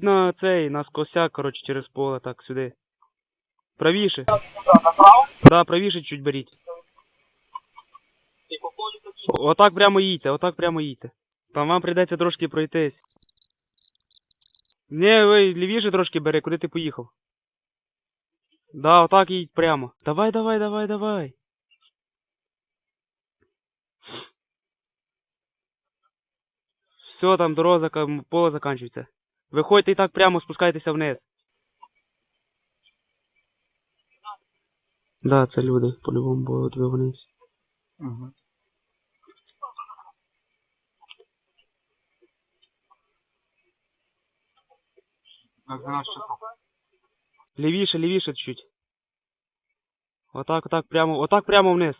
На цей, на скосяк, коротше, через поле, так, сюди. Правіше. Да, правіше чуть беріть. Отак прямо їдьте, отак прямо їдьте. Там вам прийдеться трошки пройтись. Не, ви лівіше трошки бери, куди ти поїхав? Да, отак їдь прямо. Давай, давай, давай, давай. Все, там дорога, поле заканчується. Виходьте і так прямо спускайтеся вниз. Да, це люди, по-любому вниз. Ага. Так, 12 часов. Лівіше, лівіше чуть. Отак, отак прямо, отак прямо вниз.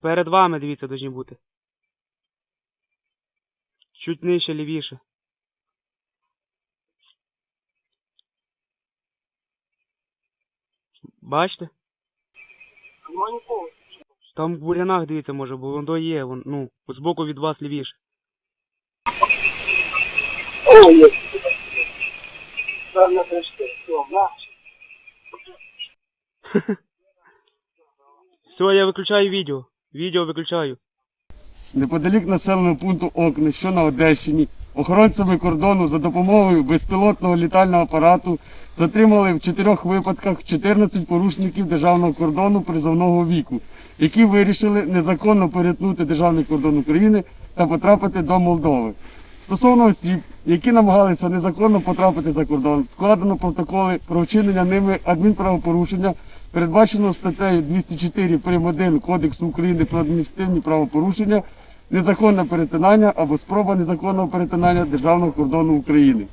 Перед вами, дивіться, должні бути. Чуть нижче, лівіше. Бачите? Там в бурянах, дивіться, може, бо воно є, вон, ну, збоку від вас лівіше. Все, я виключаю відео. Відео виключаю. Неподалік населеного пункту Окни, що на Одещині, охоронцями кордону за допомогою безпілотного літального апарату затримали в чотирьох випадках 14 порушників державного кордону призовного віку, які вирішили незаконно перетнути державний кордон України та потрапити до Молдови. Стосовно осіб, які намагалися незаконно потрапити за кордон, складено протоколи про вчинення ними адмінправопорушення, передбачено статтею 204 прим. 1 Кодексу України про адміністративні правопорушення, незаконне перетинання або спроба незаконного перетинання державного кордону України.